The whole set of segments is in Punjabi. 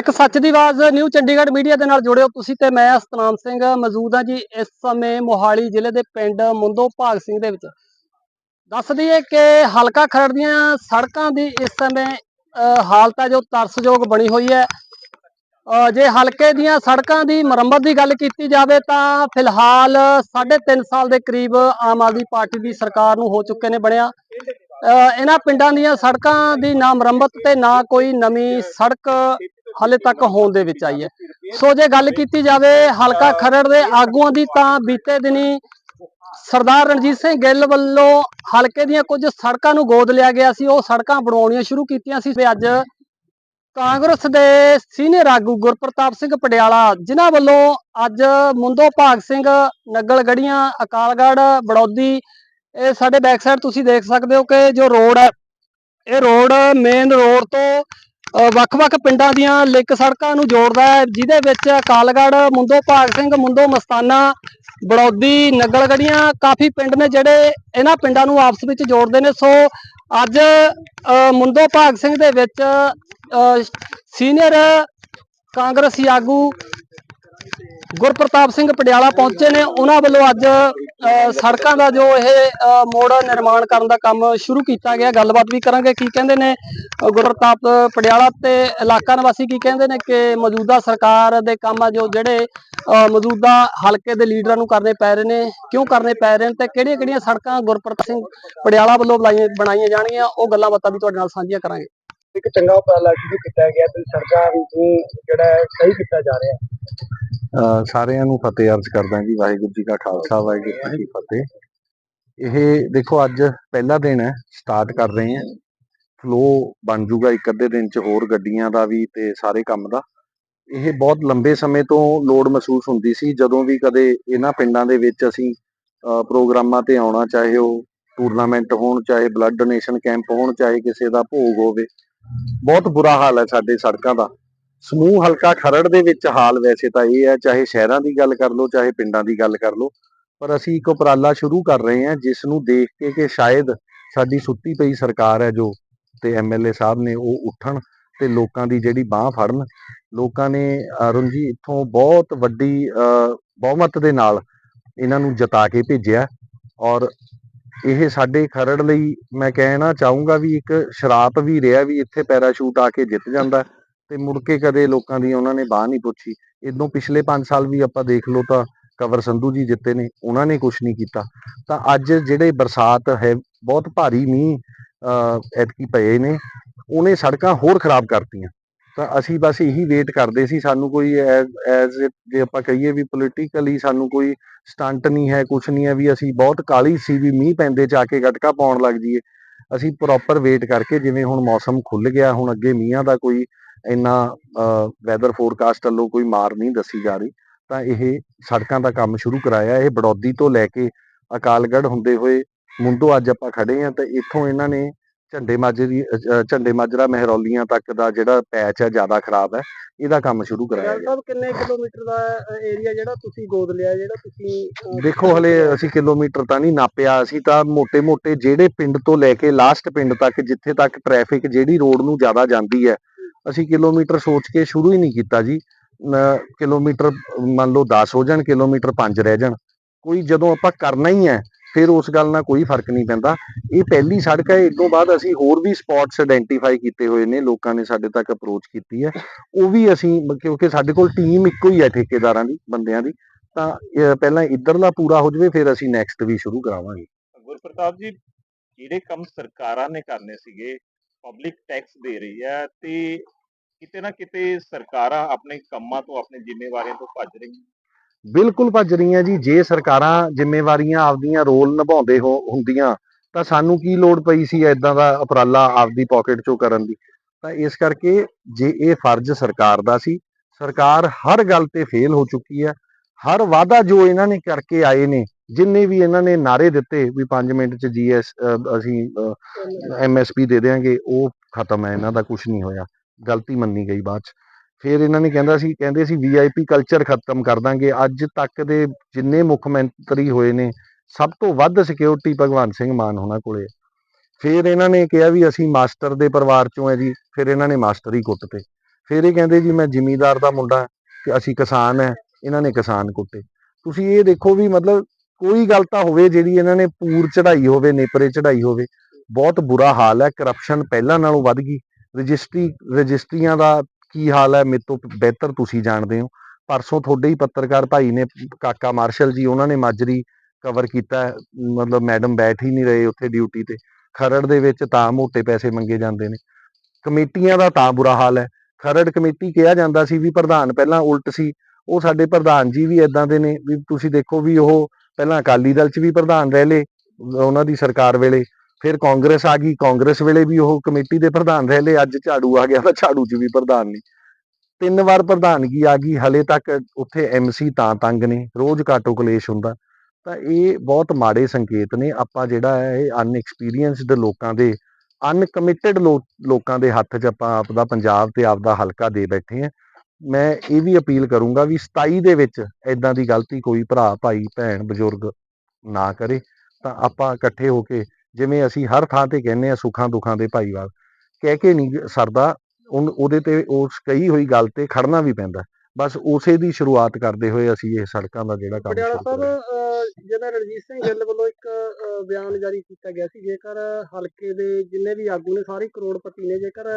ਇੱਕ ਸੱਚ ਦੀ ਆਵਾਜ਼ ਨਿਊ ਚੰਡੀਗੜ੍ਹ ਮੀਡੀਆ ਦੇ ਨਾਲ ਜੁੜਿਓ ਤੁਸੀਂ ਤੇ ਮੈਂ ਸਤਨਾਮ ਸਿੰਘ ਮੌਜੂਦ ਹਾਂ ਜੀ ਇਸ ਸਮੇਂ ਮੋਹਾਲੀ ਜ਼ਿਲ੍ਹੇ ਦੇ ਪਿੰਡ ਮੁੰਦੋ ਭਾਗ ਸਿੰਘ ਦੇ ਵਿੱਚ। ਦੱਸ ਦਈਏ ਕਿ ਹਲਕਾ ਖਰੜ ਦੀਆਂ ਸੜਕਾਂ ਦੀ ਇਸ ਸਮੇਂ ਅ, ਹਾਲਤ ਹੈ ਜੋ ਤਰਸਯੋਗ ਬਣੀ ਹੋਈ ਹੈ। ਜੇ ਹਲਕੇ ਦੀਆਂ ਸੜਕਾਂ ਦੀ ਮੁਰੰਮਤ ਦੀ ਗੱਲ ਕੀਤੀ ਜਾਵੇ ਤਾਂ ਫਿਲਹਾਲ 3.5 ਸਾਲ ਦੇ ਕਰੀਬ ਆਮ ਆਦਮੀ ਪਾਰਟੀ ਦੀ ਸਰਕਾਰ ਨੂੰ ਹੋ ਚੁੱਕੇ ਨੇ ਬਣਿਆ। ਅ, ਇਹਨਾਂ ਪਿੰਡਾਂ ਦੀਆਂ ਸੜਕਾਂ ਦੀ ਨਾ ਮੁਰੰਮਤ ਤੇ ਨਾ ਕੋਈ ਨਵੀਂ ਸੜਕ ਹਾਲੇ ਤੱਕ ਹੋਣ ਦੇ ਵਿੱਚ ਆਈ ਹੈ। ਸੋ ਜੇ ਗੱਲ ਕੀਤੀ ਜਾਵੇ ਹਲਕਾ ਖਰੜ ਦੇ ਆਗੂਆਂ ਦੀ ਤਾਂ ਬੀਤੇ ਦਿਨੀ ਸਰਦਾਰ ਰਣਜੀਤ ਸਿੰਘ ਗਿੱਲ ਵੱਲੋਂ ਹਲਕੇ ਦੀਆਂ ਕੁਝ ਸੜਕਾਂ ਨੂੰ ਗੋਦ ਲਿਆ ਗਿਆ ਸੀ। ਉਹ ਸੜਕਾਂ ਬਣਾਉਣੀਆਂ ਸ਼ੁਰੂ ਕੀਤੀਆਂ ਸੀ ਤੇ ਅੱਜ ਕਾਂਗਰਸ ਦੇ ਸੀਨੀਅਰ ਆਗੂ ਗੁਰਪ੍ਰਤਾਪ ਸਿੰਘ ਪਟਿਆਲਾ, ਜਿਨ੍ਹਾਂ ਵੱਲੋਂ ਅੱਜ ਮੁੰਦੋ ਭਾਗ ਸਿੰਘ ਨਗਲ ਗੜੀਆਂ ਅਕਾਲਗੜ੍ਹ, ਬੜੌਦੀ, ਇਹ ਸਾਡੇ ਬੈਕ ਸਾਈਡ ਤੁਸੀਂ ਦੇਖ ਸਕਦੇ ਹੋ ਕਿ ਜੋ ਰੋਡ ਹੈ, ਇਹ ਰੋਡ ਮੇਨ ਰੋਡ ਤੋਂ ਵੱਖ-ਵੱਖ ਪਿੰਡਾਂ ਦੀਆਂ ਲਿੰਕ ਸੜਕਾਂ ਨੂੰ ਜੋੜਦਾ ਹੈ ਜਿਹਦੇ ਵਿੱਚ ਅਕਾਲਗੜ੍ਹ ਮੁੰਦੋ ਭਾਗ ਸਿੰਘ ਮੁੰਦੋ ਮਸਤਾਨਾ ਬੜੌਦੀ ਨਗਲਗੜੀਆਂ ਕਾਫੀ ਪਿੰਡ ਨੇ ਜਿਹੜੇ ਇਹਨਾਂ ਪਿੰਡਾਂ ਨੂੰ ਆਪਸ ਵਿੱਚ ਜੋੜਦੇ ਨੇ। ਸੋ ਅੱਜ ਅ, ਮੁੰਦੋ ਭਾਗ ਸਿੰਘ ਦੇ ਵਿੱਚ ਸੀਨੀਅਰ ਕਾਂਗਰਸੀ ਆਗੂ ਗੁਰਪ੍ਰਤਾਪ ਸਿੰਘ ਪਟਿਆਲਾ ਪਹੁੰਚੇ ਨੇ। ਉਹਨਾਂ ਵੱਲੋਂ ਅੱਜ ਸੜਕਾਂ ਦਾ ਜੋ ਇਹ ਮੋੜ ਨਿਰਮਾਣ ਕਰਨ ਦਾ ਕੰਮ ਸ਼ੁਰੂ ਕੀਤਾ ਗਿਆ। ਗੱਲਬਾਤ ਵੀ ਕਰਾਂਗੇ। ਕੀ ਕਹਿੰਦੇ ਨੇ ਅ, ਪਟਿਆਲਾ ਤੇ ਇਲਾਕਾ ਨਿਵਾਸੀ ਕੀ ਕਹਿੰਦੇ ਨੇ ਕਿ ਮੌਜੂਦਾ ਸਰਕਾਰ ਦੇ ਕੰਮ ਆ ਜੋ ਜਿਹੜੇ ਮੌਜੂਦਾ ਹਲਕੇ ਦੇ ਲੀਡਰਾਂ ਨੂੰ ਕਰਨੇ ਪੈ ਰਹੇ ਨੇ ਕਿਉਂ ਕਰਨੇ ਪੈ ਰਹੇ ਨੇ ਤੇ ਕਿਹੜੀਆਂ ਕਿਹੜੀਆਂ ਸੜਕਾਂ ਗੁਰਪ੍ਰਤਾਪ ਸਿੰਘ ਪਟਿਆਲਾ ਵੱਲੋਂ ਬਣਾਈਆਂ ਬਣਾਈਆਂ ਜਾਣਗੀਆਂ ਉਹ ਗੱਲਾਂ ਬਾਤਾਂ ਵੀ ਤੁਹਾਡੇ ਨਾਲ ਸਾਂਝੀਆਂ ਕਰਾਂਗੇ। ਇੱਕ ਚੰਗਾ ਉਪਰਾਲਾ ਸ਼ੁਰੂ ਕੀਤਾ ਗਿਆ ਤੇ ਸੜਕਾਂ ਨੂੰ ਜਿਹੜਾ ਸਹੀ ਕੀਤਾ ਜਾ ਰਿਹਾ। ਸਾਰਿਆਂ ਨੂੰ ਫਤਿਹ ਅਰਜ਼ ਕਰਦਾ ਜੀ ਵਾਹਿਗੁਰੂ ਜੀ ਕਾ ਖਾਲਸਾ, ਵਾਹਿਗੁਰੂ ਜੀ ਕੀ ਫਤਿਹ। ਇਹ ਦੇਖੋ, ਅੱਜ ਪਹਿਲਾ ਦਿਨ ਹੈ ਸਟਾਰਟ ਕਰ ਰਹੇ ਹਾਂ। ਫਲੋ ਬਣ ਜੂਗਾ ਇੱਕ ਅੱਧੇ ਦਿਨ ਚ, ਹੋਰ ਗੱਡੀਆਂ ਦਾ ਵੀ ਤੇ ਸਾਰੇ ਕੰਮ ਦਾ। ਇਹ ਬਹੁਤ ਲੰਬੇ ਸਮੇਂ ਤੋਂ ਲੋੜ ਮਹਿਸੂਸ ਹੁੰਦੀ ਸੀ। ਜਦੋਂ ਵੀ ਕਦੇ ਇਹਨਾਂ ਪਿੰਡਾਂ ਦੇ ਵਿੱਚ ਅਸੀਂ ਪ੍ਰੋਗਰਾਮਾਂ ਤੇ ਆਉਣਾ, ਚਾਹੇ ਉਹ ਟੂਰਨਾਮੈਂਟ ਹੋਣ, ਚਾਹੇ ਬਲੱਡ ਡੋਨੇਸ਼ਨ ਕੈਂਪ ਹੋਣ, ਚਾਹੇ ਕਿਸੇ ਦਾ ਭੋਗ ਹੋਵੇ, ਬਹੁਤ ਬੁਰਾ ਹਾਲ ਹੈ ਸਾਡੇ ਸੜਕਾਂ ਦਾ। ਸਮੂਹ ਹਲਕਾ ਖਰੜ ਦੇ ਵਿੱਚ ਹਾਲ ਵੈਸੇ ਤਾਂ ਇਹ ਹੈ ਚਾਹੇ ਸ਼ਹਿਰਾਂ ਦੀ ਗੱਲ ਕਰ ਲਓ ਚਾਹੇ ਪਿੰਡਾਂ ਦੀ ਗੱਲ ਕਰ ਲਓ ਪਰ ਅਸੀਂ ਇੱਕ ਉਪਰਾਲਾ ਸ਼ੁਰੂ ਕਰ ਰਹੇ ਹਾਂ ਜਿਸ ਨੂੰ ਦੇਖ ਕੇ ਕਿ ਸ਼ਾਇਦ ਸਾਡੀ ਸੁੱਤੀ ਪਈ ਸਰਕਾਰ ਹੈ ਜੋ ਤੇ ਐਮਐਲਏ ਸਾਹਿਬ ਨੇ ਉਹ ਉੱਠਣ ਤੇ ਲੋਕਾਂ ਦੀ ਜਿਹੜੀ ਬਾਹ ਫੜਨ ਲੋਕਾਂ ਨੇ ਅਰੁਣ ਜੀ ਇੱਥੋਂ ਬਹੁਤ ਵੱਡੀ ਅਹ, ਬਹੁਮਤ ਦੇ ਨਾਲ ਇਹਨਾਂ ਨੂੰ ਜਿਤਾ ਕੇ ਭੇਜਿਆ ਔਰ ਇਹ ਸਾਡੇ ਖਰੜ ਲਈ ਮੈਂ ਕਹਿਣਾ ਚਾਹੂੰਗਾ ਵੀ ਇੱਕ ਸ਼ਰਾਪ ਵੀ ਰਿਹਾ ਵੀ ਇੱਥੇ ਪੈਰਾਸ਼ੂਟ ਆ ਕੇ ਜਿੱਤ ਜਾਂਦਾ। ਤੇ ਮੁੜ ਕੇ ਕਦੇ ਲੋਕਾਂ ਦੀ ਉਹਨਾਂ ਨੇ ਬਾਹ ਨਹੀਂ ਪੁੱਛੀ ਇਦੋਂ ਪਿਛਲੇ 5 ਸਾਲ ਵੀ ਆਪਾਂ ਦੇਖ ਲਓ ਤਾਂ ਕਵਰ ਸੰਧੂ ਜੀ ਜਿੱਤੇ ਨੇ ਉਹਨਾਂ ਨੇ ਕੁਝ ਨਹੀਂ ਕੀਤਾ। ਤਾਂ ਅੱਜ ਜਿਹੜੇ ਬਰਸਾਤ ਹੈ ਬਹੁਤ ਭਾਰੀ ਮੀਂਹ ਅਹ, ਐਤਕੀ ਪਏ ਨੇ ਉਹਨੇ ਸੜਕਾਂ ਹੋਰ ਖਰਾਬ ਕਰਤੀਆਂ। ਤਾਂ ਅਸੀਂ ਬਸ ਇਹੀ ਵੇਟ ਕਰਦੇ ਸੀ ਸਾਨੂੰ ਕੋਈ ਐਜ਼ ਜੇ ਆਪਾਂ ਕਹੀਏ ਵੀ ਪੋਲੀਟੀਕਲੀ ਸਾਨੂੰ ਕੋਈ ਸਟੰਟ ਨਹੀਂ ਹੈ ਕੁਝ ਨਹੀਂ ਹੈ ਵੀ ਅਸੀਂ ਬਹੁਤ ਕਾਲੀ ਸੀ ਵੀ ਮੀਂਹ ਪੈਂਦੇ ਚ ਆ ਕੇ ਗਟਕਾ ਪਾਉਣ ਲੱਗ ਜਾਈਏ। ਅਸੀਂ ਪ੍ਰੋਪਰ ਵੇਟ ਕਰਕੇ ਜਿਵੇਂ ਹੁਣ ਮੌਸਮ ਖੁੱਲ ਗਿਆ ਹੁਣ ਅੱਗੇ ਮੀਂਹਾਂ ਦਾ ਕੋਈ ਇੰਨਾ ਵੈਦਰ ਫੋਰਕਾਸਟ ਵੱਲੋਂ ਕੋਈ ਮਾਰ ਨਹੀਂ ਦੱਸੀ ਜਾ ਰਹੀ ਤਾਂ ਇਹ ਸੜਕਾਂ ਦਾ ਕੰਮ ਸ਼ੁਰੂ ਕਰਾਇਆ। ਇਹ ਬੜੌਦੀ ਤੋਂ ਲੈ ਕੇ ਅਕਾਲਗੜ੍ਹ ਹੁੰਦੇ ਹੋਏ ਮੁੰਡੋ ਅੱਜ ਆਪਾਂ ਖੜੇ ਆ ਤਾਂ ਇੱਥੋਂ ਇਹਨਾਂ ਨੇ ਝੰਡੇ ਮਾਜਰੀ ਝੰਡੇ ਮਾਜਰਾ ਮਹਿਰੌਲੀਆਂ ਤੱਕ ਦਾ ਜਿਹੜਾ ਪੈਚ ਹੈ ਜ਼ਿਆਦਾ ਖਰਾਬ ਹੈ ਇਹਦਾ ਕੰਮ ਸ਼ੁਰੂ ਕਰਾਇਆ ਗਿਆ। ਸਾਹਿਬ ਕਿੰਨੇ ਕਿਲੋਮੀਟਰ ਦਾ ਏਰੀਆ ਜਿਹੜਾ ਤੁਸੀਂ ਗੋਦ ਲਿਆ ਜਿਹੜਾ ਤੁਸੀਂ ਦੇਖੋ ਹਲੇ ਅਸੀਂ ਕਿਲੋਮੀਟਰ ਤਾਂ ਨਹੀਂ ਨਾਪਿਆ ਅਸੀਂ ਤਾਂ ਮੋٹے-ਮੋٹے ਜਿਹੜੇ ਪਿੰਡ ਤੋਂ ਲੈ ਕੇ ਲਾਸਟ ਪਿੰਡ ਤੱਕ ਜਿੱਥੇ ਤੱਕ ਟ੍ਰੈਫਿਕ ਜਿਹੜੀ ਰੋਡ ਨੂੰ ਜ਼ਿਆਦਾ ਜਾਂਦੀ ਹੈ ਅਸੀਂ ਕਿਲੋਮੀਟਰ ਸੋਚ ਕੇ ਸ਼ੁਰੂ ਹੀ ਨਹੀਂ ਕੀਤਾ ਜੀ। ਕਿਲੋਮੀਟਰ ਮੰਨ ਲਓ 10 ਹੋ ਜਾਣ, ਕਿਲੋਮੀਟਰ 5 ਰਹਿ ਜਾਣ। ਕੋਈ ਜਦੋਂ ਆਪਾਂ ਕਰਨਾ ਹੀ ਹੈ, ਫਿਰ ਉਸ ਗੱਲ ਨਾਲ ਕੋਈ ਫ਼ਰਕ ਨਹੀਂ ਪੈਂਦਾ। ਇਹ ਪਹਿਲੀ ਸੜਕ ਹੈ ਇਸ ਤੋਂ ਬਾਅਦ ਅਸੀਂ ਹੋਰ ਵੀ ਸਪੌਟਸ ਆਇਡੈਂਟੀਫਾਈ ਕੀਤੇ ਹੋਏ ਨੇ, ਲੋਕਾਂ ਨੇ ਸਾਡੇ ਤੱਕ ਅਪਰੋਚ ਕੀਤੀ ਹੈ। ਉਹ ਵੀ ਅਸੀਂ ਕਿਉਂਕਿ ਸਾਡੇ ਕੋਲ ਟੀਮ ਇੱਕੋ ਹੀ ਹੈ ਠੇਕੇਦਾਰਾਂ ਦੀ, ਬੰਦਿਆਂ ਦੀ। ਤਾਂ ਪਹਿਲਾਂ ਇੱਧਰਲਾ ਪੂਰਾ ਹੋ ਜਾਵੇ, ਫਿਰ ਅਸੀਂ ਨੈਕਸਟ ਵੀ ਸ਼ੁਰੂ ਕਰਾਵਾਂਗੇ। ਗੁਰਪ੍ਰਤਾਪ ਜੀ, ਜਿਹੜੇ ਕੰਮ ਸਰਕਾਰਾਂ ਨੇ ਕਰਨੇ ਸੀਗੇ ਪਬਲਿਕ ਟੈਕਸ ਦੇ ਰਹੀ ਹੈ ਤੇ ਕਿਤੇ ਨਾ ਕਿਤੇ ਸਰਕਾਰਾਂ ਆਪਣੇ ਕੰਮਾਂ ਤੋਂ, ਆਪਣੇ ਜ਼ਿੰਮੇਵਾਰੀਆਂ ਤੋਂ ਭੱਜ ਰਹੀਆਂ ਬਿਲਕੁਲ ਭੱਜ ਰਹੀਆਂ ਜੀ। ਜੇ ਸਰਕਾਰਾਂ ਜ਼ਿੰਮੇਵਾਰੀਆਂ ਆਪਦੀਆਂ ਰੋਲ ਨਿਭਾਉਂਦੇ ਹੋ, ਹੁੰਦੀਆਂ, ਤਾਂ ਸਾਨੂੰ ਕੀ ਲੋੜ ਪਈ ਸੀ ਐਦਾਂ ਦਾ ਉਪਰਾਲਾ ਆਪਦੀ ਪਾਕਟ ਚੋਂ ਕਰਨ ਦੀ? ਤਾਂ ਇਸ ਕਰਕੇ ਜੇ ਇਹ ਫਰਜ਼ ਸਰਕਾਰ ਦਾ ਸੀ, ਸਰਕਾਰ ਹਰ ਗੱਲ ਤੇ ਫੇਲ ਹੋ ਚੁੱਕੀ ਹੈ। ਹਰ ਵਾਅਦਾ ਜੋ ਇਹਨਾਂ ਨੇ ਕਰਕੇ ਆਏ ਨੇ ਜਿੰਨੇ ਵੀ ਇਹਨਾਂ ਨੇ ਨਾਰੇ ਦਿੱਤੇ ਵੀ 5 ਮਿੰਟ ਚ ਜੀਐਸ ਅਸੀਂ ਐਮਐਸਪੀ ਦੇ ਦੇਾਂਗੇ ਉਹ ਖਤਮ ਹੈ, ਇਹਨਾਂ ਦਾ ਕੁਝ ਨਹੀਂ ਹੋਇਆ। ਗਲਤੀ ਮੰਨੀ ਗਈ ਬਾਅਦ ਚ। ਫਿਰ ਇਹਨਾਂ ਨੇ ਕਹਿੰਦਾ ਸੀ, ਕਹਿੰਦੇ ਸੀ ਵੀਆਈਪੀ ਕਲਚਰ ਖਤਮ ਕਰ ਦਾਂਗੇ। ਅੱਜ ਤੱਕ ਦੇ ਜਿੰਨੇ ਮੁੱਖ ਮੰਤਰੀ ਹੋਏ ਨੇ, ਸਭ ਤੋਂ ਵੱਧ ਸਿਕਿਉਰਿਟੀ ਭਗਵੰਤ ਸਿੰਘ ਮਾਨ ਹੋਣਾ ਕੋਲੇ। ਫਿਰ ਇਹਨਾਂ ਨੇ ਕਿਹਾ ਵੀ ਅਸੀਂ ਮਾਸਟਰ ਦੇ ਪਰਿਵਾਰ ਚੋਂ ਹੈ ਜੀ, ਫਿਰ ਇਹਨਾਂ ਨੇ ਮਾਸਟਰ ਹੀ ਕੁੱਟਤੇ। ਫਿਰ ਇਹ ਕਹਿੰਦੇ ਜੀ, ਮੈਂ ਜ਼ਿਮੀਂਦਾਰ ਦਾ ਮੁੰਡਾ ਕਿ ਅਸੀਂ ਕਿਸਾਨ ਹੈ, ਇਹਨਾਂ ਨੇ ਕਿਸਾਨ ਕੁੱਟੇ। ਤੁਸੀਂ ਇਹ ਦੇਖੋ ਵੀ ਮਤਲਬ ਕੋਈ ਗੱਲ ਤਾਂ ਹੋਵੇ ਜਿਹੜੀ ਇਹਨਾਂ ਨੇ ਪੂਰ ਚੜਾਈ ਹੋਵੇ, ਨੇਪਰੇ ਚੜਾਈ ਹੋਵੇ, ਬਹੁਤ ਬੁਰਾ ਹਾਲ ਹੈ ਕਰਪਸ਼ਨ ਪਹਿਲਾਂ ਨਾਲੋਂ ਵੱਧ ਗਈ। ਰਜਿਸਟਰੀ, ਰਜਿਸਟਰੀਆਂ ਦਾ ਕੀ ਹਾਲ ਹੈ, ਮੇਰੇ ਤੋਂ ਬਿਹਤਰ ਤੁਸੀਂ ਜਾਣਦੇ ਹੋ। ਪਰਸੋਂ ਤੁਹਾਡੇ ਹੀ ਪੱਤਰਕਾਰ ਭਾਈ ਨੇ ਕਾਕਾ ਮਾਰਸ਼ਲ ਜੀ, ਉਹਨਾਂ ਨੇ ਮਾਜਰੀ ਕਵਰ ਕੀਤਾ ਮਤਲਬ ਮੈਡਮ ਬੈਠ ਹੀ ਨਹੀਂ ਰਹੇ ਉੱਥੇ ਡਿਊਟੀ ਤੇ। ਖਰੜ ਦੇ ਵਿੱਚ ਤਾਂ ਮੋਟੇ ਪੈਸੇ ਮੰਗੇ ਜਾਂਦੇ ਨੇ। ਕਮੇਟੀਆਂ ਦਾ ਤਾਂ ਬੁਰਾ ਹਾਲ ਹੈ। ਖਰੜ ਕਮੇਟੀ ਕਿਹਾ ਜਾਂਦਾ ਸੀ ਵੀ ਪ੍ਰਧਾਨ ਪਹਿਲਾਂ ਉਲਟ ਸੀ। ਉਹ ਸਾਡੇ ਪ੍ਰਧਾਨ ਜੀ ਵੀ ਇਦਾਂ ਦੇ ਨੇ, ਵੀ ਤੁਸੀਂ ਦੇਖੋ ਵੀ ਉਹ ਪਹਿਲਾਂ ਅਕਾਲੀ ਦਲ 'ਚ ਵੀ ਪ੍ਰਧਾਨ ਰਹਿ ਲਏ, ਉਹਨਾਂ ਦੀ ਸਰਕਾਰ ਵੇਲੇ, ਫਿਰ ਕਾਂਗਰਸ ਆ ਗਈ, ਕਾਂਗਰਸ ਵੇਲੇ ਵੀ ਉਹ ਕਮੇਟੀ ਦੇ ਪ੍ਰਧਾਨ ਰਹਿ ਲਏ, ਅੱਜ ਝਾੜੂ ਆ ਗਿਆ ਤਾਂ ਝਾੜੂ 'ਚ ਵੀ ਪ੍ਰਧਾਨ ਨਹੀਂ ਤਿੰਨ ਵਾਰ ਪ੍ਰਧਾਨਗੀ ਆ ਗਈ, ਹਲੇ ਤੱਕ ਉੱਥੇ ਐਮਸੀ ਤਾਂ ਤੰਗ ਨੇ, ਰੋਜ਼ ਕਾਟੋ ਕਲੇਸ਼ ਹੁੰਦਾ। ਤਾਂ ਇਹ ਬਹੁਤ ਮਾੜੇ ਸੰਕੇਤ ਨੇ, ਆਪਾਂ ਜਿਹੜਾ ਹੈ, ਇਹ ਅਨਐਕਸਪੀਰੀਅੰਸਡ ਲੋਕਾਂ ਦੇ ਅਨਕਮਿਟਡ ਲੋਕਾਂ ਦੇ ਹੱਥ 'ਚ ਆਪਾਂ ਆਪਦਾ ਪੰਜਾਬ ਤੇ ਆਪਦਾ ਹਲਕਾ ਦੇ ਬੈਠੇ ਆ ਮੈਂ ਇਹ ਵੀ ਅਪੀਲ ਕਰੂੰਗਾ ਵੀ 27 ਦੇ ਵਿੱਚ ਐਦਾਂ ਦੀ ਗਲਤੀ ਕੋਈ ਭਰਾ ਭਾਈ ਭੈਣ ਬਜ਼ੁਰਗ ਨਾ ਕਰੇ ਤਾਂ ਆਪਾਂ ਇਕੱਠੇ ਹੋ ਕੇ ਜਿਵੇਂ ਅਸੀਂ ਹਰ ਥਾਂ ਤੇ ਕਹਿੰਦੇ ਆ ਸੁੱਖਾਂ ਦੁੱਖਾਂ ਦੇ ਭਾਈਵਾਲ ਕਹਿ ਕੇ ਨਹੀਂ ਸਰਦਾ ਉਹਦੇ ਤੇ ਉਸ ਕਹੀ ਹੋਈ ਗੱਲ ਤੇ ਖੜਨਾ ਵੀ ਪੈਂਦਾ ਬਸ ਉਸੇ ਦੀ ਸ਼ੁਰੂਆਤ ਕਰਦੇ ਹੋਏ ਅਸੀਂ ਇਹ ਸੜਕਾਂ ਦਾ ਜਿਹੜਾ ਕੰਮ ਪਟਿਆਲਾ ਸਾਹਿਬ ਜਿਵੇਂ ਰਣਜੀਤ ਸਿੰਘ ਗਿੱਲ ਵੱਲੋਂ ਇੱਕ ਬਿਆਨ ਜਾਰੀ ਕੀਤਾ ਗਿਆ ਸੀ ਜੇਕਰ ਹਲਕੇ ਦੇ ਜਿੰਨੇ ਵੀ ਆਗੂ ਨੇ ਸਾਰੇ ਕਰੋੜਪਤੀ ਨੇ ਜੇਕਰ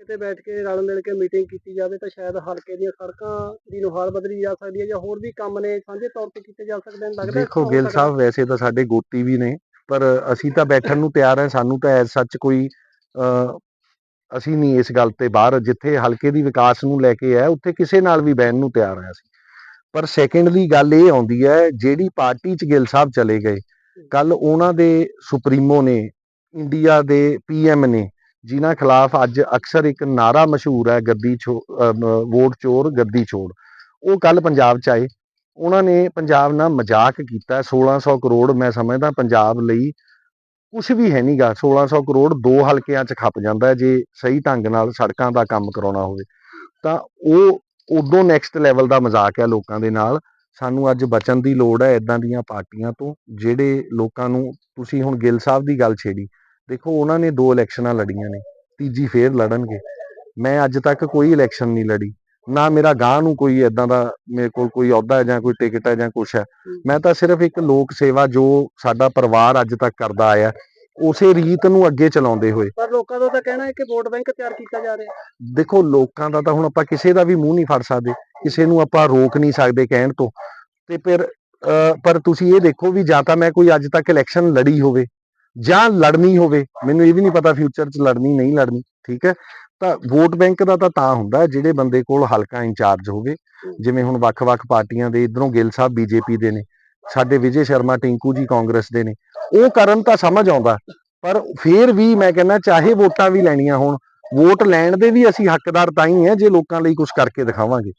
ਕਿਤੇ ਬੈਠ ਕੇ ਰਲ ਮਿਲ ਕੇ ਮੀਟਿੰਗ ਕੀਤੀ ਜਾਵੇ ਤਾਂ ਸ਼ਾਇਦ ਹਲਕੇ ਦੀਆਂ ਸੜਕਾਂ ਦੀ ਨੁਹਾਰ ਬਦਲੀ ਜਾ ਸਕਦੀ ਹੈ ਜਾਂ ਹੋਰ ਵੀ ਕੰਮ ਨੇ ਸਾਂਝੇ ਤੌਰ ਤੇ ਕੀਤੇ ਜਾ ਸਕਦੇ ਨੇ ਲੱਗਦਾ ਦੇਖੋ ਗਿੱਲ? ਸਾਹਿਬ ਵੈਸੇ ਤਾਂ ਸਾਡੇ ਗੋਤੀ ਵੀ ਨੇ ਪਰ ਅਸੀਂ ਤਾਂ ਬੈਠਣ ਨੂੰ ਤਿਆਰ ਹਾਂ ਸਾਨੂੰ ਤਾਂ ਐਸ ਸੱਚ ਕੋਈ ਅਸੀਂ ਨਹੀਂ ਇਸ ਗੱਲ ਤੇ ਬਾਹਰ ਜਿੱਥੇ ਹਲਕੇ ਦੀ ਵਿਕਾਸ ਨੂੰ ਲੈ ਕੇ ਹੈ ਉੱਥੇ ਕਿਸੇ ਨਾਲ ਵੀ ਬਹਿਣ ਨੂੰ ਤਿਆਰ ਹਾਂ ਅਸੀਂ ਪਰ ਸੈਕੰਡਲੀ ਗੱਲ ਇਹ ਆਉਂਦੀ ਹੈ ਜਿਹੜੀ ਪਾਰਟੀ ਚ ਗਿੱਲ ਸਾਹਿਬ ਚਲੇ ਗਏ ਕੱਲ ਉਹਨਾਂ ਦੇ ਸੁਪਰੀਮੋ ਨੇ ਇੰਡੀਆ ਦੇ ਪੀਐਮ ਨੇ ਜਿਨ੍ਹਾਂ ਖਿਲਾਫ ਅੱਜ ਅਕਸਰ ਇੱਕ ਨਾਰਾ ਮਸ਼ਹੂਰ ਹੈ ਗੱਦੀ ਛੋ ਵੋਟ ਚੋਰ, ਗੱਦੀ ਛੋੜ ਉਹ ਕੱਲ ਪੰਜਾਬ ਚ ਆਏ। ਉਹਨਾਂ ਨੇ ਪੰਜਾਬ ਨਾਲ ਮਜ਼ਾਕ ਕੀਤਾ 1600 ਕਰੋੜ ਮੈਂ ਸਮਝਦਾ ਪੰਜਾਬ ਲਈ ਕੁਝ ਵੀ ਹੈ ਨਹੀਂਗਾ 1600 ਕਰੋੜ ਦੋ ਹਲਕਿਆਂ 'ਚ ਖੱਪ ਜਾਂਦਾ ਜੇ ਸਹੀ ਢੰਗ ਨਾਲ ਸੜਕਾਂ ਦਾ ਕੰਮ ਕਰਾਉਣਾ ਹੋਵੇ। ਤਾਂ ਉਹ ਉਦੋਂ ਨੈਕਸਟ ਲੈਵਲ ਦਾ ਮਜ਼ਾਕ ਹੈ ਲੋਕਾਂ ਦੇ ਨਾਲ। ਸਾਨੂੰ ਅੱਜ ਬਚਣ ਦੀ ਲੋੜ ਹੈ ਇਦਾਂ ਦੀਆਂ ਪਾਰਟੀਆਂ ਤੋਂ, ਜਿਹੜੇ ਲੋਕਾਂ ਨੂੰ ਤੁਸੀਂ ਹੁਣ ਗਿੱਲ ਸਾਹਿਬ ਦੀ ਗੱਲ ਛੇੜੀ ਦੇਖੋ ਉਹਨਾਂ ਨੇ ਦੋ ਇਲੈਕਸ਼ਨਾਂ ਲੜੀਆਂ ਨੇ ਤੀਜੀ ਫੇਰ ਲੜਨਗੇ। ਮੈਂ ਅੱਜ ਤੱਕ ਕੋਈ ਇਲੈਕਸ਼ਨ ਨਹੀਂ ਲੜੀ। ਨਾ ਮੇਰਾ ਗਾਂ ਨੂੰ ਕੋਈ ਇਦਾਂ ਦਾ ਮੇਰੇ ਕੋਲ ਕੋਈ ਅਹੁਦਾ ਹੈ ਜਾਂ ਕੋਈ ਟਿਕਟ ਹੈ ਜਾਂ ਕੁਛ ਹੈ। ਮੈਂ ਤਾਂ ਸਿਰਫ ਇੱਕ ਲੋਕ ਸੇਵਾ ਜੋ ਸਾਡਾ ਪਰਿਵਾਰ ਅੱਜ ਤੱਕ ਕਰਦਾ ਆਇਆ ਉਸੇ ਰੀਤ ਨੂੰ ਅੱਗੇ ਚਲਾਉਂਦੇ ਹੋਏ। ਪਰ ਲੋਕਾਂ ਦਾ ਤਾਂ ਕਹਿਣਾ ਹੈ ਕਿ ਵੋਟ ਬੈਂਕ ਤਿਆਰ ਕੀਤਾ ਜਾ ਰਿਹਾ। ਦੇਖੋ ਲੋਕਾਂ ਦਾ ਤਾਂ ਹੁਣ ਆਪਾਂ ਕਿਸੇ ਦਾ ਵੀ ਮੂੰਹ ਨਹੀਂ ਫੜ ਸਕਦੇ ਕਿਸੇ ਨੂੰ ਆਪਾਂ ਰੋਕ ਨਹੀਂ ਸਕਦੇ ਕਹਿਣ ਤੋਂ। ਤੇ ਫਿਰ ਪਰ ਤੁਸੀਂ ਇਹ ਦੇਖੋ ਵੀ ਜਾਂ ਤਾਂ ਮੈਂ ਕੋਈ ਅੱਜ ਤੱਕ ਇਲੈਕਸ਼ਨ ਲੜੀ ਹੋਵੇ। ਜਾਂ ਲੜਨੀ ਹੋਵੇ ਮੈਨੂੰ ਇਹ ਵੀ ਨਹੀਂ ਪਤਾ ਫਿਊਚਰ 'ਚ ਲੜਨੀ ਨਹੀਂ ਲੜਨੀ ਠੀਕ ਹੈ? ਤਾਂ ਵੋਟ ਬੈਂਕ ਦਾ ਤਾਂ ਤਾਂ ਹੁੰਦਾ ਜਿਹੜੇ ਬੰਦੇ ਕੋਲ ਹਲਕਾ ਇੰਚਾਰਜ ਹੋਵੇ ਜਿਵੇਂ ਹੁਣ ਵੱਖ-ਵੱਖ ਪਾਰਟੀਆਂ ਦੇ ਇਧਰੋਂ ਗਿੱਲ ਸਾਹਿਬ ਬੀਜੇਪੀ ਦੇ ਨੇ ਸਾਡੇ ਵਿਜੇ ਸ਼ਰਮਾ ਟਿੰਕੂ ਜੀ ਕਾਂਗਰਸ ਦੇ ਨੇ ਉਹ ਕਰਨ ਤਾਂ ਸਮਝ ਆਉਂਦਾ ਪਰ ਫਿਰ ਵੀ ਮੈਂ ਕਹਿੰਦਾ ਚਾਹੇ ਵੋਟਾਂ ਵੀ ਲੈਣੀਆਂ ਹੋਣ ਵੋਟ ਲੈਣ ਦੇ ਵੀ ਅਸੀਂ ਹੱਕਦਾਰ ਤਾਂ ਹੀ ਹੈ ਜੇ ਲੋਕਾਂ ਲਈ ਕੁਝ ਕਰਕੇ ਦਿਖਾਵਾਂਗੇ।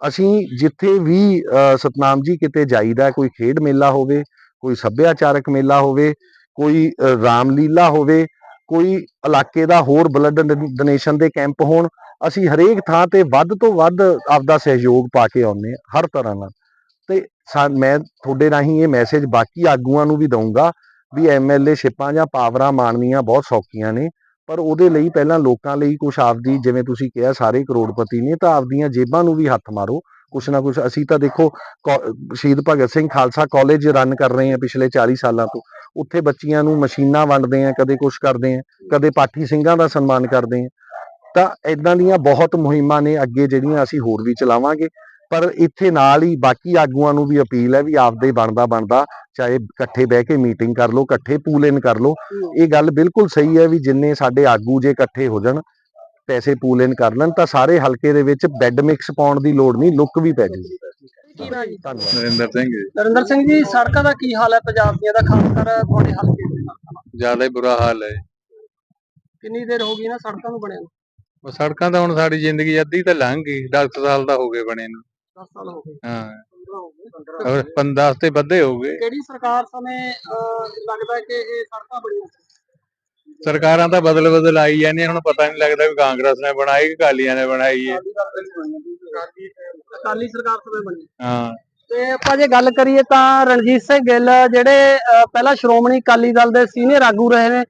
ਅਸੀਂ ਜਿੱਥੇ ਵੀ ਸਤਨਾਮ ਜੀ ਕਿਤੇ ਜਾਈਦਾ ਕੋਈ ਖੇਡ ਮੇਲਾ ਹੋਵੇ ਕੋਈ ਸੱਭਿਆਚਾਰਕ ਮੇਲਾ ਹੋਵੇ ਕੋਈ ਅਹ, ਰਾਮਲੀਲਾ ਹੋਵੇ ਕੋਈ ਇਲਾਕੇ ਦਾ ਹੋਰ ਬਲੱਡ ਡੋਨੇਸ਼ਨ ਦੇ ਕੈਂਪ ਹੋਣ ਅਸੀਂ ਹਰੇਕ ਥਾਂ ਤੇ ਵੱਧ ਤੋਂ ਵੱਧ ਆਪਦਾ ਸਹਿਯੋਗ ਪਾ ਕੇ ਆਉਂਦੇ ਹਾਂ ਹਰ ਤਰ੍ਹਾਂ ਨਾਲ। ਤੇ ਸਾ- ਮੈਂ ਤੁਹਾਡੇ ਰਾਹੀਂ ਇਹ ਮੈਸੇਜ ਬਾਕੀ ਆਗੂਆਂ ਨੂੰ ਵੀ ਦਊਂਗਾ ਵੀ ਐਮਐਲਏ ਸ਼ਿਪਾਂ ਜਾਂ ਪਾਵਰਾਂ ਮਾਣਨੀਆਂ ਬਹੁਤ ਸੌਖੀਆਂ ਨੇ ਪਰ ਉਹਦੇ ਲਈ ਪਹਿਲਾਂ ਲੋਕਾਂ ਲਈ ਕੁਝ ਆਪਦੀ ਜਿਵੇਂ ਤੁਸੀਂ ਕਿਹਾ ਸਾਰੇ ਕਰੋੜਪਤੀ ਨੇ ਤਾਂ ਆਪਦੀਆਂ ਜੇਬਾਂ ਨੂੰ ਵੀ ਹੱਥ ਮਾਰੋ। ਕੁਛ ਨਾ ਕੁਛ ਅਸੀਂ ਤਾਂ ਦੇਖੋ ਕੋ- ਸ਼ਹੀਦ ਭਗਤ ਸਿੰਘ ਖਾਲਸਾ ਕਾਲਜ ਰਨ ਕਰ ਰਹੇ ਹਾਂ ਪਿਛਲੇ 40 ਸਾਲਾਂ ਤੋਂ। ਉੱਥੇ ਬੱਚੀਆਂ ਨੂੰ ਮਸ਼ੀਨਾਂ ਵੰਡਦੇ ਆ, ਕਦੇ ਕੁਛ ਕਰਦੇ ਆ, ਕਦੇ ਪਾਠੀ ਸਿੰਘਾਂ ਦਾ ਸਨਮਾਨ ਕਰਦੇ ਆ। ਤਾਂ ਇਦਾਂ ਦੀਆਂ ਬਹੁਤ ਮੁਹਿੰਮਾਂ ਨੇ ਅੱਗੇ ਜਿਹੜੀਆਂ ਅਸੀਂ ਹੋਰ ਵੀ ਚਲਾਵਾਂਗੇ, ਪਰ ਇੱਥੇ ਨਾਲ ਹੀ ਬਾਕੀ ਆਗੂਆਂ ਨੂੰ ਵੀ ਅਪੀਲ ਹੈ ਵੀ ਆਪਦੇ ਬਣਦਾ ਬਣਦਾ ਚਾਹੇ ਇਕੱਠੇ ਬਹਿ ਕੇ ਮੀਟਿੰਗ ਕਰ ਲਓ, ਇਕੱਠੇ ਪੂਲ ਇਨ ਕਰ ਲਓ। ਇਹ ਗੱਲ ਬਿਲਕੁਲ ਸਹੀ ਹੈ ਵੀ ਜਿੰਨੇ ਸਾਡੇ ਆਗੂ ਜੇ ਇਕੱਠੇ ਹੋ ਜਾਣ, ਪੈਸੇ ਪੂਲ ਇਨ ਕਰ ਲੈਣ, ਤਾਂ ਸਾਰੇ ਹਲਕੇ ਦੇ ਵਿੱਚ ਬੈੱਡ ਮਿਕਸ ਪਾਉਣ ਦੀ ਲੋੜ ਨਹੀਂ, ਲੁੱਕ ਵੀ ਪੈ ਜੂਗੀ ਕੀ ਨਾਂ ਜੀ? ਧੰਨਵਾਦ। ਨਰਿੰਦਰ ਸਿੰਘ ਜੀ। ਨਰਿੰਦਰ ਸਿੰਘ ਜੀ ਸੜਕਾਂ ਦਾ ਕੀ ਹਾਲ ਹੈ? ਪੰਜਾਬ ਦੀਆਂ ਦਾ ਖਾਸ ਕਰ ਤੁਹਾਡੇ ਹਲਕੇ ਦੇ ਜ਼ਿਆਦਾ ਹੀ ਬੁਰਾ ਹਾਲ ਹੈ। ਕਿੰਨੀ ਦੇਰ ਹੋ ਗਈ ਨਾ ਸੜਕਾਂ ਨੂੰ ਬਣਿਆ ਨੂੰ? ਉਹ ਸੜਕਾਂ ਤਾਂ ਹੁਣ ਸਾਡੀ ਜ਼ਿੰਦਗੀ ਅੱਧੀ ਤਾਂ ਲੰਘ ਗਈ। 10 ਸਾਲ ਦਾ ਹੋ ਗਏ ਬਣੇ ਨੂੰ। 10 ਸਾਲ ਹੋ ਗਏ। ਹਾਂ। 15 ਹੋ ਗਏ ਔਰ 15 ਤੇ ਵੱਧੇ ਹੋ ਗਏ। ਕਿਹੜੀ ਸਰਕਾਰ ਸਮੇਂ ਲੱਗਦਾ ਕਿ ਇਹ ਸੜਕਾਂ ਬਣੀਆਂ? ਸਰਕਾਰਾਂ ਤਾਂ ਬਦਲ ਬਦਲ ਆਈ ਜਾਂਦੀਆਂ ਹੁਣ ਪਤਾ ਨਹੀਂ ਲੱਗਦਾ ਵੀ ਕਾਂਗਰਸ ਨੇ ਬਣਾਈ ਕਿ ਅਕਾਲੀਆਂ ਨੇ ਬਣਾਈ ਹੈ। ਅਕਾਲੀ ਸਰਕਾਰ ਸਮੇਂ ਬਣੀ ਹਾਂ? ਤੇ ਆਪਾਂ ਜੇ ਗੱਲ ਕਰੀਏ ਤਾਂ ਰਣਜੀਤ ਸਿੰਘ ਗਿੱਲ ਜਿਹੜੇ ਪਹਿਲਾਂ ਸ਼੍ਰੋਮਣੀ ਅਕਾਲੀ ਦਲ ਦੇ ਸੀਨੀਅਰ ਆਗੂ ਰਹੇ ਨੇ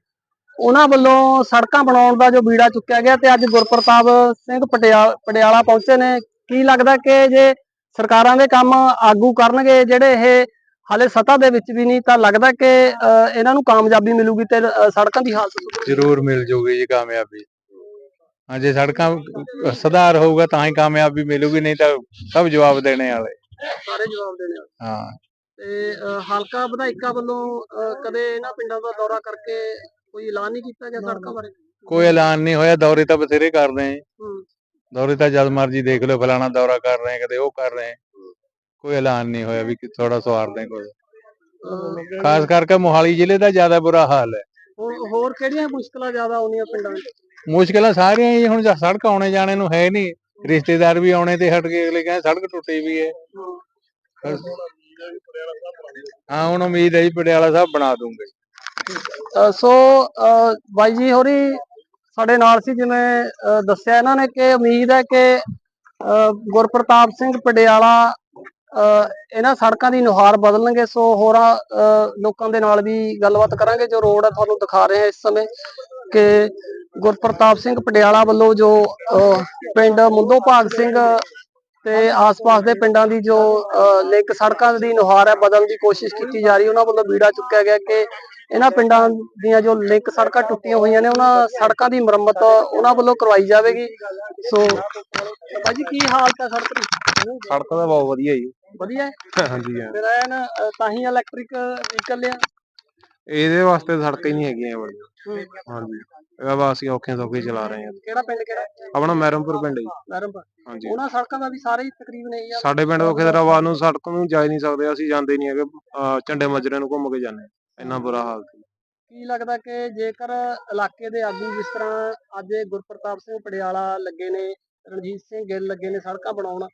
ਉਹਨਾਂ ਵੱਲੋਂ ਸੜਕਾਂ ਬਣਾਉਣ ਦਾ ਜੋ ਬੀੜਾ ਚੁੱਕਿਆ ਗਿਆ ਤੇ ਅੱਜ ਗੁਰਪ੍ਰਤਾਪ ਸਿੰਘ ਪਟਿਆ- ਪਟਿਆਲਾ ਪਹੁੰਚੇ ਨੇ। ਕੀ ਲੱਗਦਾ ਕਿ ਜੇ ਸਰਕਾਰਾਂ ਦੇ ਕੰਮ ਆਗੂ ਕਰਨਗੇ ਜਿਹੜੇ ਇਹ ਹਾਲੇ ਸੱਤਾ ਦੇ ਵਿੱਚ ਵੀ ਨਹੀਂ ਤਾਂ ਲੱਗਦਾ ਕਿ ਇਹਨਾਂ ਨੂੰ ਕਾਮਯਾਬੀ ਮਿਲੂਗੀ ਤੇ ਸੜਕਾਂ ਦੀ ਹਾਲਤ ਸੁਧਰੂਗੀ। ਜ਼ਰੂਰ ਮਿਲ ਜੂਗੀ ਜੀ ਕਾਮਯਾਬੀ। ਹਾਂ ਜੇ ਸੜਕਾਂ ਸੁਧਾਰ ਹੋਊਗਾ ਤਾਂ ਹੀ ਕਾਮਯਾਬੀ ਮਿਲੂਗੀ ਨਹੀਂ ਤਾਂ ਸਭ ਜਵਾਬ ਦੇਣੇ ਵਾਲੇ। ਸਾਰੇ ਜਵਾਬ ਦੇਣੇ ਆ ਹਾਂ। ਤੇ ਹਲਕਾ ਵਿਧਾਇਕਾਂ ਵੱਲੋਂ ਕਦੇ ਇਹਨਾਂ ਪਿੰਡਾਂ ਦਾ ਦੌਰਾ ਕਰਕੇ ਕੋਈ ਐਲਾਨ ਨਹੀਂ ਕੀਤਾ ਗਿਆ ਸੜਕਾਂ ਬਾਰੇ? ਕੋਈ ਐਲਾਨ ਨਹੀਂ ਹੋਇਆ ਦੌਰੇ ਤਾਂ ਬਥੇਰੇ ਕਰਦੇ ਆਂ। ਦੌਰੇ ਤਾਂ ਜਦ ਮਰਜ਼ੀ ਦੇਖ ਲਓ ਫਲਾਣਾ ਦੌਰਾ ਕਰ ਰਹੇ ਆ ਕਦੇ ਉਹ ਕਰ ਰਹੇ ਆ ਕੋਈ ਐਲਾਨ ਨਹੀਂ ਹੋਇਆ ਵੀ ਥੋੜਾ ਸਵਾਰਦੇ ਕੋਈ। ਅ, ਖਾਸ ਕਰਕੇ ਮੋਹਾਲੀ ਜ਼ਿਲ੍ਹੇ ਦਾ ਜ਼ਿਆਦਾ ਬੁਰਾ ਹਾਲ ਹੈ। ਹੋਰ- ਕਿਹੜੀਆਂ ਮੁਸ਼ਕਲਾਂ ਜ਼ਿਆਦਾ ਆਉਂਦੀਆਂ ਪਿੰਡਾਂ ਵਿੱਚ? ਮੁਸ਼ਕਲਾਂ ਸਾਰੀਆਂ ਹੀ ਹੁਣ ਸੜਕ ਆਉਣੇ ਜਾਣੇ ਨੂੰ ਹੈ ਨਹੀਂ। ਰਿਸ਼ਤੇਦਾਰ ਵੀ ਆਉਣੇ ਤੇ ਹਟ ਕੇ ਅਗਲੇ ਕਹਿੰਦੇ ਸੜਕ ਟੁੱਟੀ ਵੀ ਹੈ। ਹਾਂ ਹੁਣ ਉਮੀਦ ਹੈ ਜੀ ਪਟਿਆਲਾ ਸਾਹਿਬ ਬਣਾ ਦੂੰਗੇ। ਸੋ ਬਾਈ ਜੀ ਹੋਰੀ ਸਾਡੇ ਨਾਲ ਸੀ ਜਿਵੇਂ ਦੱਸਿਆ ਇਹਨਾਂ ਨੇ ਕਿ ਉਮੀਦ ਹੈ ਕਿ ਗੁਰਪ੍ਰਤਾਪ ਸਿੰਘ ਪਟਿਆਲਾ ਇਹਨਾਂ ਸੜਕਾਂ ਦੀ ਨੁਹਾਰ ਬਦਲਣਗੇ, ਸੋ ਹੋਰਾਂ ਲੋਕਾਂ ਦੇ ਨਾਲ ਵੀ ਗੱਲਬਾਤ ਕਰਾਂਗੇ, ਜੋ ਰੋਡ ਹੈ ਤੁਹਾਨੂੰ ਦਿਖਾ ਰਹੇ ਹਾਂ ਇਸ ਸਮੇਂ ਕਿ ਗੁਰਪ੍ਰਤਾਪ ਸਿੰਘ ਪਟਿਆਲਾ ਵੱਲੋਂ ਜੋ ਪਿੰਡ ਮੁੰਦੋ ਭਾਗ ਸਿੰਘ ਤੇ ਆਸ-ਪਾਸ ਦੇ ਪਿੰਡਾਂ ਦੀ ਜੋ ਲਿੰਕ ਸੜਕਾਂ ਦੀ ਨੁਹਾਰ ਹੈ, ਬਦਲਣ ਦੀ ਕੋਸ਼ਿਸ਼ ਕੀਤੀ ਜਾ ਰਹੀ ਉਹਨਾਂ ਵੱਲੋਂ ਬੀੜਾ ਚੁੱਕਿਆ ਗਿਆ ਕਿ ਇਹਨਾਂ ਪਿੰਡਾਂ ਦੀਆਂ ਜੋ ਲਿੰਕ ਸੜਕਾਂ ਟੁੱਟੀਆਂ ਹੋਈਆਂ ਨੇ, ਉਹਨਾਂ ਸੜਕਾਂ ਦੀ ਮੁਰੰਮਤ ਉਹਨਾਂ ਵੱਲੋਂ ਕਰਵਾਈ ਜਾਵੇਗੀ। ਸੋ, ਭਾਜੀ, ਕੀ ਹਾਲਤ ਹੈ ਸੜਕ ਦੀ? ਸੜਕ ਤਾਂ ਬਹੁਤ ਵਧੀਆ ਜੀ। ਵਧੀਆ ਹੈ। ਹਾਂਜੀ ਹਾਂ। ਫਿਰ ਐਨ ਅ, ਤਾਂ ਹੀ ਇਲੈਕਟ੍ਰਿਕ ਵਹੀਕਲ ਲਿਆ। ਇਹਦੇ ਵਾਸਤੇ ਸੜਕਾਂ ਹੀ ਨਹੀਂ ਹੈਗੀਆਂ ਬੜੀਆਂ ਹਾਂਜੀ। ਇਹ ਬਸ ਅਸੀਂ ਔਖੇ ਸੌਖੇ ਚਲਾ ਰਹੇ ਹਾਂ। ਕਿਹੜਾ ਪਿੰਡ ਕਿਹੜਾ? ਆਪਣਾ ਮੈਰਮਪੁਰ ਪਿੰਡ ਹੈ ਜੀ। ਮੈਰਮਪੁਰ ਹਾਂਜੀ। ਉਹਨਾਂ ਸੜਕਾਂ ਦਾ ਵੀ ਸਾਰੇ ਹੀ ਤਕਰੀਬਨ ਇਹੀ ਹਾਲ ਸਾਡੇ ਪਿੰਡ ਤੋਂ ਖਿਦਰਾਬਾਦ ਨੂੰ ਸੜਕ ਨੂੰ ਜਾ ਹੀ ਨਹੀਂ ਸਕਦੇ ਅਸੀਂ ਜਾਂਦੇ ਨਹੀਂ ਹੈਗੇ। ਅਹ ਝੰਡੇ ਮੱਜਰੇ ਨੂੰ ਘੁੰਮ ਕੇ ਜਾਂਦੇ ਹਾਂ। ਇੰਨਾ ਬੁਰਾ ਹਾਲ ਸੀ। ਕੀ ਲੱਗਦਾ ਕਿ ਜੇਕਰ ਇਲਾਕੇ ਦੇ ਆਗੂ ਜਿਸ ਤਰ੍ਹਾਂ ਅੱਜ ਇਹ ਗੁਰਪ੍ਰਤਾਪ ਸਿੰਘ ਪਟਿਆਲਾ ਲੱਗੇ ਨੇ ਰਣਜੀਤ ਸਿੰਘ ਗਿੱਲ ਲੱਗੇ ਨੇ ਸੜਕਾਂ ਬਣਾਉਣ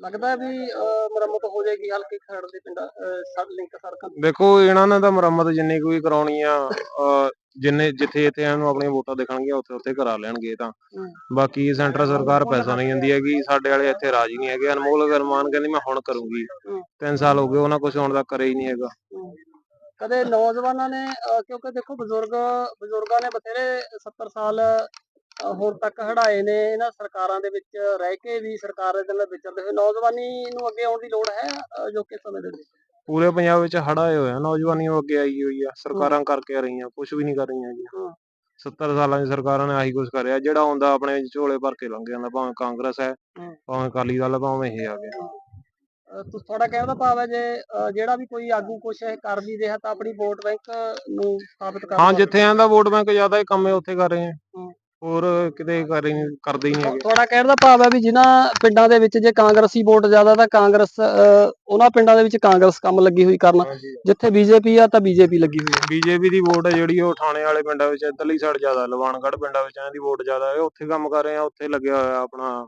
ਲੱਗਦਾ ਵੀ ਅਹ, ਮੁਰੰਮਤ ਹੋ ਜਾਏਗੀ ਹਲਕੇ ਖਰੜ ਦੇ ਪਿੰਡਾਂ ਅਹ, ਲਿੰਕ ਸੜਕਾਂ ਦੀ? ਦੇਖੋ ਇਹਨਾਂ ਨੇ ਤਾਂ ਮੁਰੰਮਤ ਜਿੰਨੀ ਕੋਈ ਕਰਾਉਣੀ ਆ ਅਹ ਜਿੰਨੇ ਜਿੱਥੇ ਜਿੱਥੇ ਇਹਨੂੰ ਆਪਣੀਆਂ ਵੋਟਾਂ ਦਿਖਣਗੀਆਂ ਉੱਥੇ ਉੱਥੇ ਕਰਾ ਲੈਣਗੇ ਇਹ ਤਾਂ ਹੂੰ। ਬਾਕੀ ਸੈਂਟਰ ਸਰਕਾਰ ਪੈਸਾ ਨਹੀਂ ਦਿੰਦੀ ਹੈਗੀ ਸਾਡੇ ਵਾਲੇ ਇੱਥੇ ਰਾਜੀ ਨਹੀਂ ਹੈਗੇ ਅਨਮੋਲ ਗਰਮਾਨ ਕਹਿੰਦੀ ਮੈਂ ਹੁਣ ਕਰੂੰਗੀ ਹੂੰ। ਤਿੰਨ ਸਾਲ ਹੋ ਗਏ ਉਹਨਾਂ ਕੁਝ ਹੋਣ ਦਾ ਕਰੇ ਹੀ ਨਹੀਂ ਹੈਗਾ ਕਦੇ ਨੌਜਵਾਨਾਂ ਨੇ ਅਹ, ਕਿਉਂਕਿ ਦੇਖੋ ਬਜ਼ੁਰਗ ਬਜ਼ੁਰਗਾਂ ਨੇ ਬਥੇਰੇ 70 ਸਾਲ ਹੁਣ ਤੱਕ ਹੜਾਏ ਨੇ ਇਹਨਾਂ ਸਰਕਾਰਾਂ ਦੇ ਵਿੱਚ ਰਹਿ ਕੇ ਵੀ ਸਰਕਾਰ ਦੇ ਨਾਲ ਵਿਚਰਦੇ ਹੋਏ ਨੌਜਵਾਨੀ ਨੂੰ ਅੱਗੇ ਆਉਣ ਦੀ ਲੋੜ ਹੈ ਜੋ ਕਿ ਸਮੇਂ ਦੇ ਵਿੱਚ ਪੂਰੇ ਪੰਜਾਬ ਵਿੱਚ ਹੜ੍ਹ ਆਏ ਹੋਏ ਆ ਨੌਜਵਾਨੀ ਉਹ ਅੱਗੇ ਆਈ ਹੋਈ ਆ ਸਰਕਾਰਾਂ ਕਰਕੇ ਰਹੀਆਂ ਕੁਝ ਵੀ ਨਹੀਂ ਕਰ ਰਹੀਆਂ ਜੀ ਹੂੰ। 70 ਸਾਲਾਂ ਦੀ ਸਰਕਾਰਾਂ ਨੇ ਆਹੀ ਕੁਝ ਕਰਿਆ ਜਿਹੜਾ ਹੁੰਦਾ ਆਪਣੇ ਝੋਲੇ ਭਰ ਕੇ ਲੰਘ ਜਾਂਦਾ ਭਾਵੇਂ ਕਾਂਗਰਸ ਹੈ। ਭਾਵੇਂ ਅਕਾਲੀ ਦਲ ਭਾਵੇਂ ਇਹ ਆ ਗਿਆ ਤੁਹਾਡਾ ਕਹਿਣ ਦਾ ਭਾਵ ਹੈ ਜੇ ਜਿਹੜਾ ਵੀ ਕੋਈ ਆਗੂ ਕੁਛ ਕਰ ਵੀ ਰਿਹਾ ਤਾਂ ਆਪਣੀ ਵੋਟ ਬੈਂਕ ਨੂੰ ਸਾਬਤ ਕਰ ਹਾਂ ਜਿੱਥੇ ਆਂਦਾ ਵੋਟ ਬੈਂਕ ਜ਼ਿਆਦਾ ਇਹ ਕੰਮ ਉੱਥੇ ਕਰ ਰਹੇ ਆ ਹੂੰ। ਹੋਰ ਕਿਤੇ ਕਰ ਹੀ ਨਹੀਂ- ਕਰਦੇ ਹੀ ਨਹੀਂ ਹੈਗੇ। ਤੁਹਾਡਾ ਕਹਿਣ ਦਾ ਭਾਵ ਹੈ ਵੀ ਜਿਨ੍ਹਾਂ ਪਿੰਡਾਂ ਦੇ ਵਿੱਚ ਜੇ ਕਾਂਗਰਸੀ ਵੋਟ ਜ਼ਿਆਦਾ ਤਾਂ ਕਾਂਗਰਸ ਅਹ, ਉਹਨਾਂ ਪਿੰਡਾਂ ਦੇ ਵਿੱਚ ਕਾਂਗਰਸ ਕੰਮ ਲੱਗੀ ਹੋਈ ਕਰਨ। ਜਿੱਥੇ ਬੀਜੇਪੀ ਆ ਤਾਂ ਬੀਜੇਪੀ ਲੱਗੀ ਹੋਈ ਹੈ ਬੀਜੇਪੀ ਦੀ ਵੋਟ ਹੈ ਜਿਹੜੀ ਉਹ ਥਾਣੇ ਵਾਲੇ ਪਿੰਡਾਂ ਵਿੱਚ ਇੱਧਰਲੀ ਸਾਈਡ ਜ਼ਿਆਦਾ ਲਵਾਨਗੜ੍ਹ ਪਿੰਡਾਂ ਵਿੱਚ ਇਹਨਾਂ ਦੀ ਵੋਟ ਜ਼ਿਆਦਾ ਹੈ। ਉੱਥੇ ਕੰਮ ਕਰ ਰਹੇ ਆ ਉੱਥੇ ਲੱਗਿਆ ਹੋਇਆ ਆਪਣਾ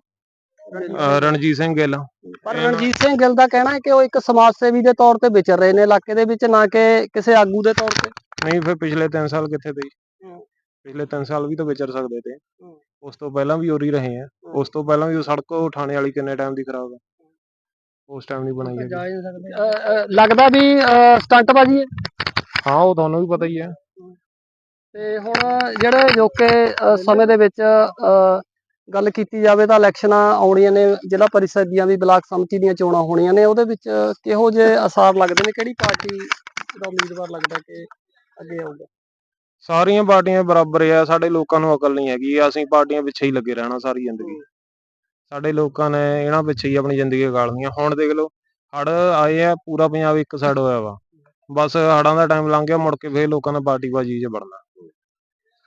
ਅਹ, ਰਣਜੀਤ ਸਿੰਘ। ਗਿੱਲ। ਪਰ ਰਣਜੀਤ ਸਿੰਘ ਗਿੱਲ ਦਾ ਕਹਿਣਾ ਹੈ ਕਿ ਉਹ ਇੱਕ ਸਮਾਜ ਸੇਵੀ ਦੇ ਤੌਰ ਤੇ ਵਿਚਰ ਰਹੇ ਨੇ ਇਲਾਕੇ ਦੇ ਵਿੱਚ ਨਾ ਕਿ ਕਿਸੇ ਆਗੂ ਦੇ ਤੌਰ ਤੇ। ਨਹੀਂ ਫਿਰ ਪਿਛਲੇ 3 ਸਾਲ ਕਿੱਥੇ ਤੇ। ਪਿਛਲੇ 3 ਸਾਲ ਵੀ ਤਾਂ ਵਿਚਰ ਸਕਦੇ ਤੇ। ਹੂੰ। ਉਸ ਤੋਂ ਪਹਿਲਾਂ ਵੀ ਉਰੀ ਰਹੇ ਆ। ਉਸ ਤੋਂ ਪਹਿਲਾਂ ਵੀ ਉਹ ਸੜਕ ਉਹ ਥਾਣੇ ਵਾਲੀ ਕਿੰਨੇ ਟਾਈਮ ਦੀ ਖਰਾਬ ਹੈ। ਉਸ ਟਾਈਮ ਨਹੀਂ ਬਣਾਈ ਹੈਗੀ। ਲੱਗਦਾ ਵੀ ਸਟੰਟ ਬਾਜੀ ਹੈ? ਹਾਂ ਉਹ ਤੁਹਾਨੂੰ ਵੀ ਪਤਾ ਹੀ ਹੈ। ਤੇ ਹੁਣ ਜਿਹੜੇ ਜੋ ਕਿ ਅ, ਸਮੇਂ ਦੇ ਵਿੱਚ ਅ, ਗੱਲ ਕੀਤੀ ਜਾਵੇ ਤਾਂ ਇਲੈਕਸ਼ਨਾਂ ਆਉਣੀਆਂ ਨੇ ਜ਼ਿਲ੍ਹਾ ਪਰਿਸ਼ਦ ਦੀਆਂ ਵੀ ਬਲਾਕ ਸੰਮਤੀ ਦੀਆਂ ਚੋਣਾਂ ਹੋਣੀਆਂ ਨੇ ਉਹਦੇ ਵਿੱਚ ਕਿਹੋ ਜਿਹੇ ਅਸਾਰ ਲੱਗਦੇ ਨੇ? ਕਿਹੜੀ ਪਾਰਟੀ ਦਾ ਉਮੀਦਵਾਰ ਲੱਗਦਾ ਕਿ ਅੱਗੇ ਆਊਗਾ? ਸਾਰੀਆਂ ਪਾਰਟੀਆਂ ਬਰਾਬਰ ਆ ਸਾਡੇ ਲੋਕਾਂ ਨੂੰ ਅਕਲ ਨਹੀਂ ਹੈਗੀ ਅਸੀਂ ਪਾਰਟੀਆਂ ਪਿੱਛੇ ਹੀ ਲੱਗੇ ਰਹਿਣਾ ਸਾਰੀ ਜ਼ਿੰਦਗੀ। ਸਾਡੇ ਲੋਕਾਂ ਨੇ ਇਹਨਾਂ ਪਿੱਛੇ ਹੀ ਆਪਣੀ ਜ਼ਿੰਦਗੀ ਗਾਲਣੀਆਂ। ਹੁਣ ਦੇਖ ਲਓ ਹੜ ਆਏ ਆ ਪੂਰਾ ਪੰਜਾਬ ਇੱਕ ਸਾਈਡ ਹੋਇਆ ਵਾ। ਬਸ ਹੜਾਂ ਦਾ ਟਾਈਮ ਲੰਘ ਗਿਆ ਮੁੜ ਕੇ ਫੇਰ ਲੋਕਾਂ ਨੇ ਪਾਰਟੀ ਬਾਜੀ 'ਚ ਵੜਨਾ।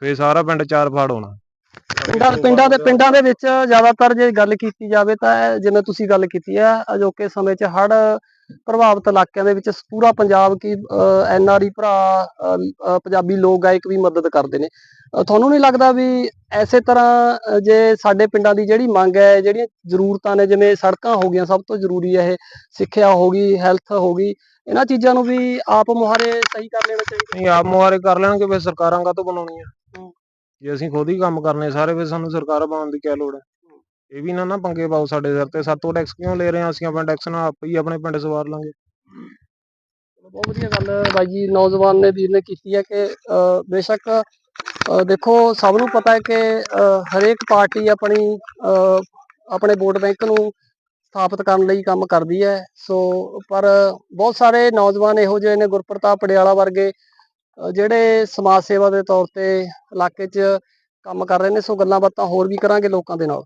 ਫੇਰ ਸਾਰਾ ਪਿੰਡ ਚਾਰ ਫਾੜ ਹੋਣਾ। ਪਿੰਡਾਂ ਪਿੰਡਾਂ ਦੇ ਪਿੰਡਾਂ ਦੇ ਵਿੱਚ ਜ਼ਿਆਦਾਤਰ ਜੇ ਗੱਲ ਕੀਤੀ ਜਾਵੇ ਤਾਂ ਜਿਵੇਂ ਤੁਸੀਂ ਗੱਲ ਕੀਤੀ ਹੈ ਅਜੋਕੇ ਸਮੇਂ 'ਚ ਹੜ੍ਹ ਪ੍ਰਭਾਵਿਤ ਇਲਾਕਿਆਂ ਦੇ ਵਿੱਚ ਪੂਰਾ ਪੰਜਾਬ ਕੀ ਐਨਆਰਈ ਭਰਾ ਅ, ਅ, ਪੰਜਾਬੀ ਲੋਕ ਗਾਇਕ ਵੀ ਮਦਦ ਕਰਦੇ ਨੇ। ਤੁਹਾਨੂੰ ਨਹੀਂ ਲੱਗਦਾ ਵੀ ਐਸੇ ਤਰ੍ਹਾਂ ਜੇ ਸਾਡੇ ਪਿੰਡਾਂ ਦੀ ਜਿਹੜੀ ਮੰਗ ਹੈ ਜਿਹੜੀਆਂ ਜ਼ਰੂਰਤਾਂ ਨੇ ਜਿਵੇਂ ਸੜਕਾਂ ਹੋ ਗਈਆਂ ਸਭ ਤੋਂ ਜ਼ਰੂਰੀ ਹੈ ਇਹ ਸਿੱਖਿਆ ਹੋ ਗਈ ਹੈਲਥ ਹੋ ਗਈ ਇਹਨਾਂ ਚੀਜ਼ਾਂ ਨੂੰ ਵੀ ਆਪ ਮੁਹਾਰੇ ਸਹੀ ਕਰ ਲੈਣਾ ਚਾਹੀਦਾ। ਨਹੀਂ ਆਪ ਮੁਹਾਰੇ ਕਰ ਲੈਣਗੇ ਫੇਰ ਸਰਕਾਰਾਂ ਕਾਹਤੋਂ ਬਣਾਉਣੀਆਂ। ਜੇ ਅਸੀਂ ਖੁਦ ਹੀ ਕੰਮ ਕਰਨੇ ਸਾਰੇ ਫੇਰ ਸਾਨੂੰ ਸਰਕਾਰ ਬਣਾਉਣ ਦੀ ਕੀ ਲੋੜ ਹੈ? ਇਹ ਵੀ ਨਾ ਨਾ ਪੰਗੇ ਪਾਓ ਸਾਡੇ ਸਿਰ ਤੇ। ਸਾਤੋਂ ਟੈਕਸ ਕਿਉਂ ਲੈ ਰਹੇ ਆ ਅਸੀਂ? ਆਪਣਾ ਟੈਕਸ ਨਾਲ ਆਪ ਹੀ ਆਪਣੇ ਪਿੰਡ ਸਵਾਰ ਲਾਂਗੇ। ਬਹੁਤ ਵਧੀਆ ਗੱਲ ਬਾਈ ਜੀ। ਨੌਜਵਾਨ ਨੇ ਵੀਰ ਨੇ ਕੀਤੀ ਹੈ ਕਿ ਬੇਸ਼ੱਕ ਦੇਖੋ, ਸਭ ਨੂੰ ਪਤਾ ਹੈ ਕਿ ਹਰੇਕ ਪਾਰਟੀ ਆਪਣੀ ਆਪਣੇ ਵੋਟ ਬੈਂਕ ਨੂੰ ਸਥਾਪਿਤ ਕਰਨ ਲਈ ਕੰਮ ਕਰਦੀ ਹੈ। ਸੋ, ਪਰ ਬਹੁਤ ਸਾਰੇ ਨੌਜਵਾਨ ਇਹੋ ਜਿਹੇ ਨੇ ਗੁਰਪ੍ਰਤਾਪ ਪਡਿਆਲਾ ਵਰਗੇ ਜਿਹੜੇ ਸਮਾਜ ਸੇਵਾ ਦੇ ਤੌਰ ਤੇ ਇਲਾਕੇ 'ਚ ਕੰਮ ਕਰ ਰਹੇ ਨੇ। ਸੋ ਗੱਲਾਂ ਬਾਤਾਂ ਹੋਰ ਵੀ ਕਰਾਂਗੇ ਲੋਕਾਂ ਦੇ ਨਾਲ।